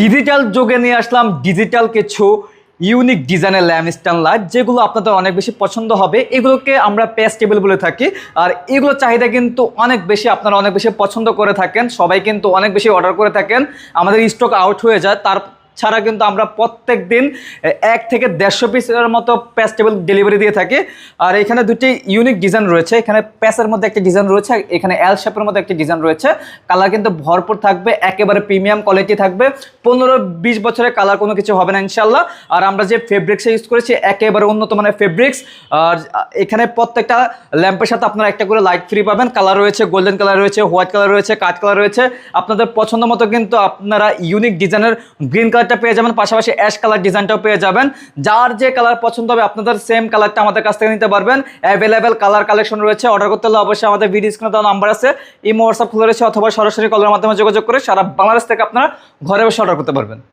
Digital যোগে নিয়ে আসলাম ডিজিটাল কিছু ইউনিক ডিজাইনের ল্যাম্পস্ট্যান্ড লাইট যেগুলো আপনাদের অনেক বেশি পছন্দ হবে। এগুলোকে আমরা পেস্ট টেবিল বলে থাকি। আর এগুলো চাহিদা কিন্তু অনেক বেশি, আপনারা অনেক বেশি পছন্দ করে থাকেন। সবাই কিন্তু অনেক বেশি অর্ডার করে থাকেন। আমাদের স্টক আউট হয়ে যায়। তার ছাড়া কিন্তু আমরা প্রত্যেক দিন এক থেকে দেড়শো পিসের মতো প্যাস্টেবল ডেলিভারি দিয়ে থাকি। আর এখানে দুটি ইউনিক ডিজাইন রয়েছে। এখানে প্যাসের মধ্যে একটা ডিজাইন রয়েছে এখানে এল শেপের মধ্যে একটি ডিজাইন রয়েছে। কালার কিন্তু ভরপুর থাকবে, একেবারে প্রিমিয়াম কোয়ালিটি থাকবে। পনেরো বিশ বছরের কালার কোনো কিছু হবে না ইনশাল্লাহ আর আমরা যে ফেব্রিক্স ইউজ করেছি, একেবারে উন্নত মানের ফেব্রিক্স আর এখানে প্রত্যেকটা ল্যাম্পের সাথে আপনারা একটা করে লাইট ফ্রি পাবেন। কালার রয়েছে গোল্ডেন কালার রয়েছে হোয়াইট কালার রয়েছে, কাঠ কালার রয়েছে। আপনাদের পছন্দ মতো কিন্তু আপনারা ইউনিক ডিজাইনের গ্রিন কালারটা পেয়ে যাবেন, পাশাপাশি অ্যাশ কালার ডিজাইনটাও পেয়ে যাবেন। যার যে কালার পছন্দ হবে, আপনাদের সেম কালারটা আমাদের কাছ থেকে নিতে পারবেন। অ্যাভেলেবেল কালার কালেকশন রয়েছে অর্ডার করতে হলে অবশ্যই আমাদের ভিডিও স্ক্রিনে দেওয়া নাম্বার আছে। ইমো হোয়াটসঅ্যাপ খুলে রয়েছে, অথবা সরাসরি কলের মাধ্যমে যোগাযোগ করে সারা বাংলাদেশ থেকে আপনারা ঘরে বসে অর্ডার করতে পারবেন।